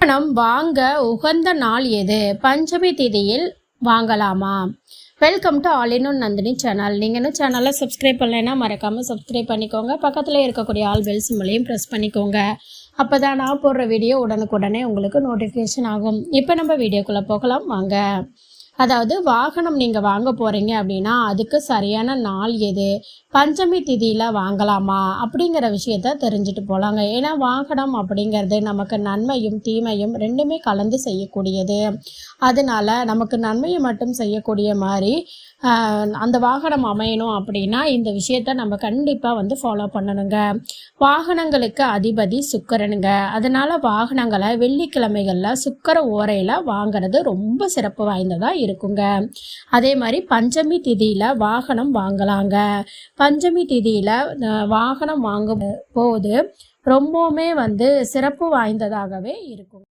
திருமணம் வாங்க உகந்த நாள் எது? பஞ்சமி திதியில் வாங்கலாமா? Welcome to all in one Nandini channel நீங்கள் இன்னும் சேனலை சப்ஸ்கிரைப் பண்ணலைன்னா மறக்காமல் சப்ஸ்கிரைப் பண்ணிக்கோங்க. பக்கத்தில் இருக்கக்கூடிய ஆல் பெல் சிம்பிளையும் ப்ரெஸ் பண்ணிக்கோங்க. அப்போ தான் நான் போடுற வீடியோ உடனுக்குடனே உங்களுக்கு நோட்டிஃபிகேஷன் ஆகும். இப்போ நம்ம வீடியோக்குள்ளே போகலாம். வாங்க. அதாவது வாகனம் நீங்கள் வாங்க போகிறீங்க அப்படின்னா அதுக்கு சரியான நாள் எது? பஞ்சமி திதியில் வாங்கலாமா? அப்படிங்கிற விஷயத்த தெரிஞ்சுட்டு போகலாங்க ஏன்னா வாகனம் அப்படிங்கிறது நமக்கு நன்மையும் தீமையும் ரெண்டுமே கலந்து செய்யக்கூடியது. அதனால நமக்கு நன்மையை மட்டும் செய்யக்கூடிய மாதிரி அந்த வாகனம் அமையணும் அப்படின்னா இந்த விஷயத்த நம்ம கண்டிப்பாக வந்து ஃபாலோ பண்ணணுங்க. வாகனங்களுக்கு அதிபதி சுக்கரனுங்க. அதனால வாகனங்களை வெள்ளிக்கிழமைகளில் சுக்கர ஓரையில் வாங்குறது ரொம்ப சிறப்பு வாய்ந்ததாக இருக்குங்க. அதே மாதிரி பஞ்சமி திதியில் வாகனம் வாங்கலாங்க. பஞ்சமி திதியில் வாகனம் வாங்கும் போது ரொம்பவுமே வந்து சிறப்பு வாய்ந்ததாகவே இருக்கும்.